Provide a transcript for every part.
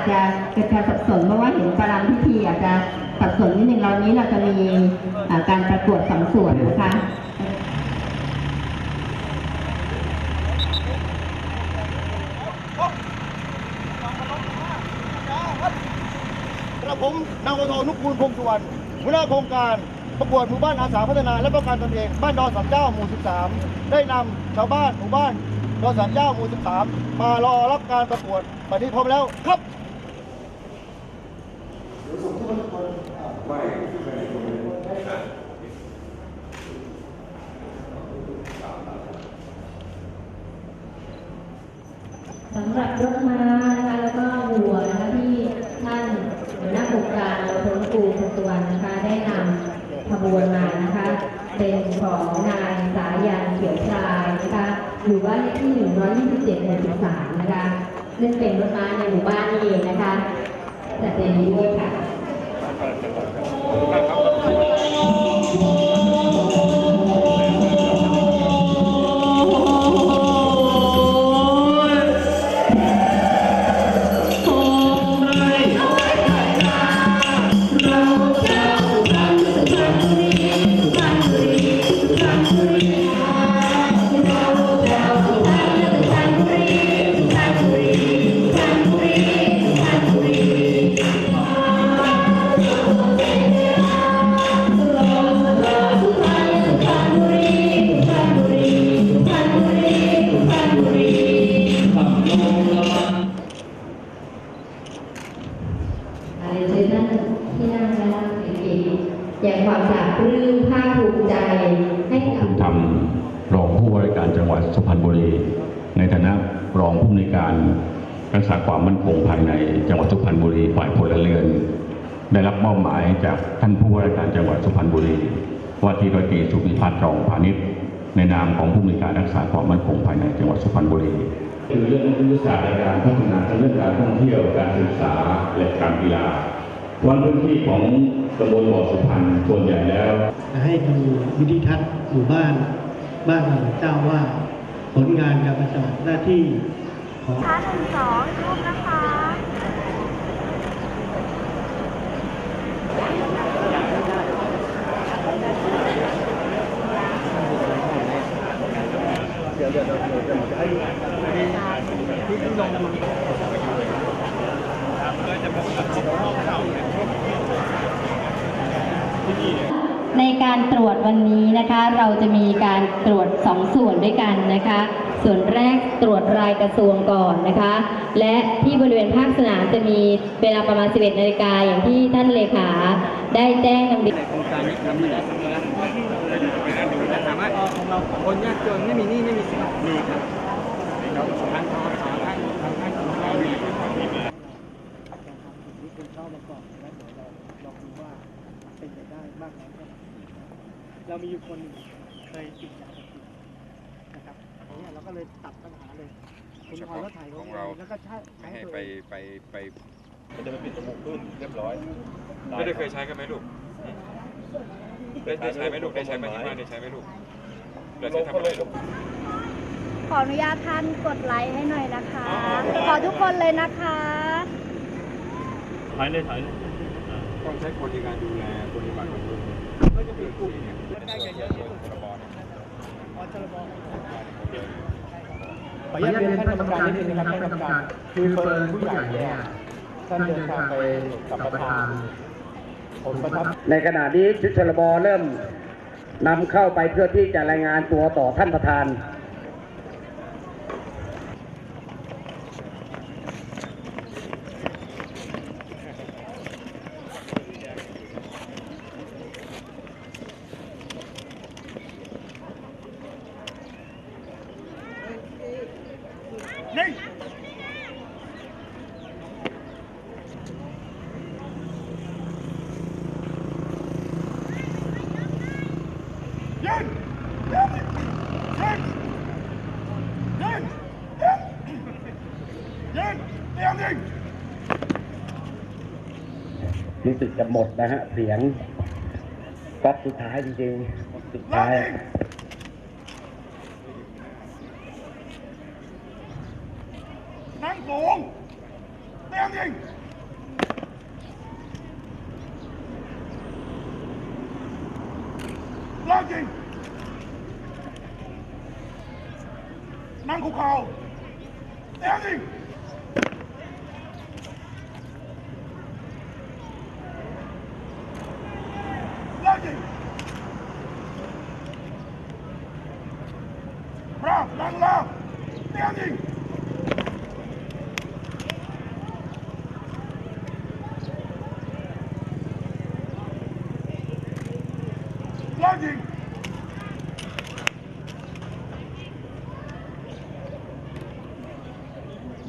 จจะเกิดการสับสนเพราะว่าเห็นปรรำพิธีอาจจะสับสนนิดนึงเรานี้เราจะมีการประกวดสองส่วนนะคะกระผมนาวโทนุกูลพงศ์สุวรรณหัวหน้าโครงการประกวดหมู่บ้านอาสาพัฒนา และป้องกันตนเองบ้านดอนสันเจ้าหมู่ 13 ได้นำชาวบ้านหมู่บ้านดอนสันเจ้าหมู่ 13 มารอรับการประกวดวันนี้พร้อมแล้วครับ สำหรับรถม้านะคะแล้วก็วัวนะคะที่ท่านหัวหน้าโครงการเราทนกูพงสุวรรณนะคะได้นำขบวนมานะคะ เป็นของนายสายันเขียวชายนะคะอยู่บ้านเลขที่127หมู่13นะคะซึ่งเป็นรถม้าในหมู่บ้านนี่เองนะคะจัดเต็มด้วยค่ะ para este. อะไรเชิญท่านที่นั่งและเอกอย่างความปราบปลื้มภาคภูมิใจให้กับทำรองผู้ว่าราชการจังหวัดสุพรรณบุรี ในฐานะรองผู้ในวยการรักษาความมั่นคงภายในจังหวัดสุพรรณบุรีฝ่ายพลเรือน ได้รับมอบหมายจากท่านผู้ว่าราชการจังหวัดสุพรรณบุรี ว่าที่ร้อยตรีสุพิพัฒน์รองพาณิชย์ในนามของผู้ในวยการรักษาความมั่นคงภายในจังหวัดสุพรรณบุรี คือเรื่องยุทธศาสตร์ในการพัฒนาทั้งเรื่องการท่องเที่ยวการศึกษาและการกีฬาวันพื้นที่ของตำบลบ่อสุพรรณส่วนใหญ่แล้ว ให้ดูวิธีทัศน์หมู่บ้านบ้านเราเจ้าว่าผลงานการปฏิบัติหน้าที่ของนะคะหนึ่งสองรูปนะคะ ในการตรวจวันนี้นะคะ เราจะมีการตรวจสองส่วนด้วยกันนะคะ ส่วนแรกตรวจรายกระทรวงก่อนนะคะ และที่บริเวณภาคสนามจะมีเวลาประมาณ 11นาฬิกาอย่างที่ท่านเลขาได้แจ้งนำเรียนโครงการนี้ทำอยู่แล้วและสามารถของเราคนยากจนไม่มีหนี้ไม่มีสินมีครับทางทอสทางทางทางของเรามี นี่คุณ เข้ามาก่อนแล้วเดี๋ยวเราลองดูว่าเป็นไปได้มากน้อยแค่ไหนเรามีอยู่คนหนึ่งเคยติดยาเสพติดนะครับอันนี้เราก็เลยตัดปัญหาเลยคุณพอรถไถของเราแล้วก็ใช้ไม่ใช้ให้ตัวไปเองไปไปมันจะมาปิดจมูกขึ้นเรียบร้อยไม่ได้เคยใช้กันไหมลูกได้ได้ใช้ไหมลูกได้ใช้ไหมที่บ้านได้ใช้ไหมลูกเราใช้ทำอะไรลูกขออนุญาตท่านกดไลค์ให้หน่อยนะคะ ขอทุกคนเลยนะคะ ถ่ายเลยถ่ายเลยต้องใช้คนในการดูแลปฏิบัติของลูกก็จะมีกลุ่มใกล้ๆเยอะๆที่สุดพรบเนี่ยอชลบขออนุญาตเรียนท่านกรรมการนิดนึงนะครับท่านกรรมการคือเฟิร์นผู้ใหญ่เนี่ยท่านเดินทางไปกับประธานผมประทับในขณะนี้ชุดชลบเริ่มนำเข้าไปเพื่อที่จะรายงานตัวต่อท่านประธาน รู้สึกจะหมดนะฮะ เสียงฟัดสุดท้ายจริงๆสุดท้ายนั่งโกงแม่งยิงลากยิงนั่งคุกเข่าแม่งยิง Brav, lang!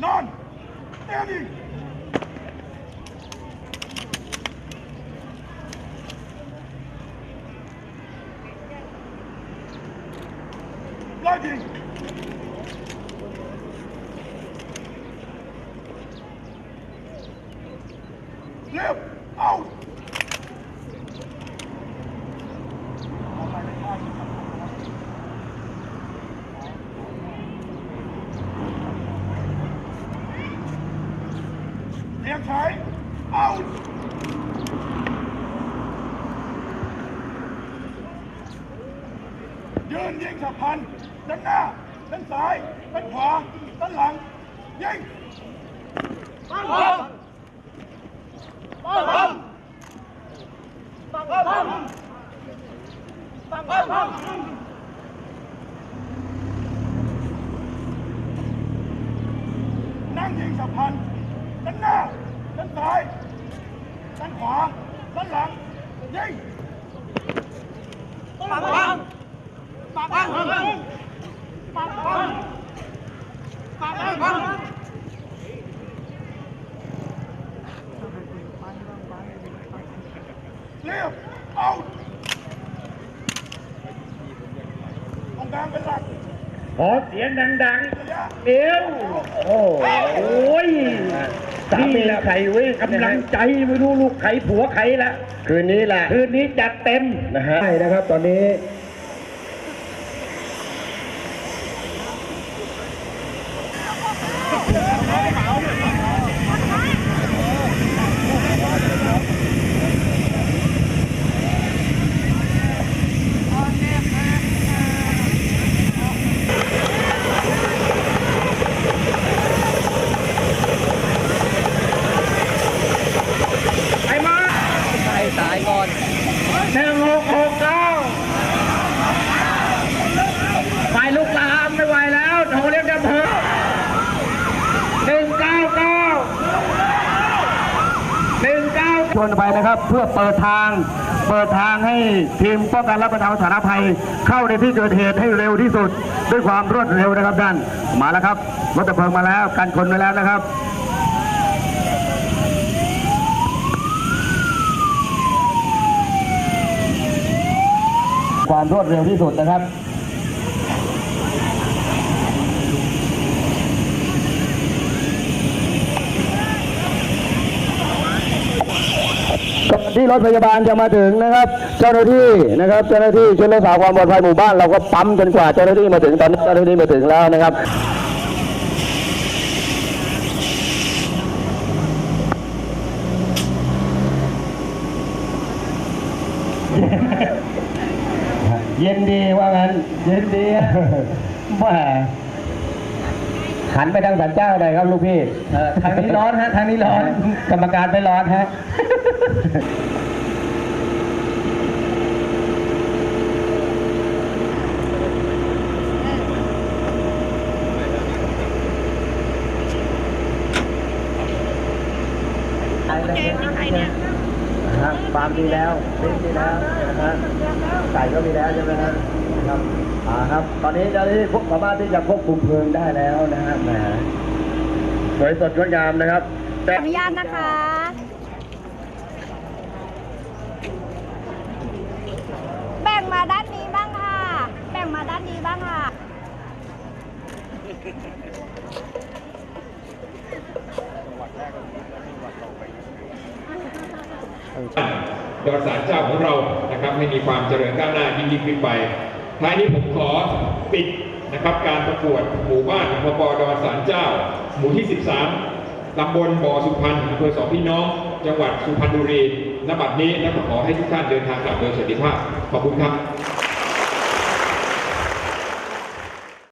None! เร็วเอาเตรียมใช้เอายืนยิงฉับพลันด้านหน้าด้านซ้ายด้านขวาด้านหลังยิง นั่งยิงฉับพลันด้านหน้าด้านซ้ายด้านขวาด้านหลังยิงปังปังปังปังปังปังปังปังปัง เรียบเอาตรงกลางเป็นหลัก ข อเสียงดังๆเอวโอ้โอ้ยสามีใครเว้ยกำลังใจไม่รู้ลูกใครผัวใครละคืนนี้แหละคืนนี้จัดเต็มนะฮะใช่นะครับตอนนี้ ไปมาไปสายก่อนหนึ่งหกหกเก้าไฟลุกลามไม่ไหวแล้วโทรเรียกดับเพลิงหนึ่งเก้าเก้าหนึ่งเก้าชว นไปนะครับ เพื่อเปิดทาง เปิดทางให้ทีมป้องกันและบรรเทาสาธารณภัย เข้าในที่เกิดเหตุให้เร็วที่สุด ด้วยความรวดเร็วนะครับท่านมาแล้วครับรถดับเพลิงมาแล้วกันคนไว้แล้วนะครับความรวดเร็วที่สุดนะครับ ที่รถพยาบาลจะมาถึงนะครับ เจ้าหน้าที่นะครับเจ้าหน้าที่ช่วยรักษาความปลอดภัยหมู่บ้านเราก็ปั๊มจนกว่าเจ้าหน้าที่มาถึงตอนนี้เจ้าหน้าที่มาถึงแล้วนะครับเย็นดีว่างั้น เย็นดีแหม หันไปทางสันเจ้าหน่อยครับลูกพี่ทางนี้ร้อนฮะทางนี้ร้อน กรรมการไม่ร้อนฮะใครเนี่ยใครเนี่ยฮะฟาร์มดีแล้วเลี้ยงดีแล้วนะฮะไก่ก็มีแล้วใช่ไหมฮะครับ อ่าครับ ตอนนี้เจ้าหน้าที่พวกสามารถที่จะควบคุมเพลิงได้แล้วนะฮะแหมสวยสดงดงามนะครับ ขแต่ ออนุญาตนะคะ แบ่งมาด้านนี้บ้างค่ะ แบ่งมาด้านนี้บ้างค่ะ ดอนสารเจ้าของเรานะครับให้มีความเจริญก้าวหน้ายิ่งยิ่งขึ้นไป ท้ายนี้ผมขอปิดนะครับการประกวดหมู่บ้านพปดอนสารเจ้า หมู่ที่ 13ตำบลบ่อสุพรรณอำเภอสองพี่น้อง จังหวัดสุพรรณบุรีณบัดนี้และขอให้ทุกท่านเดินทางกลับโดยสวัสดิภาพขอบคุณครับ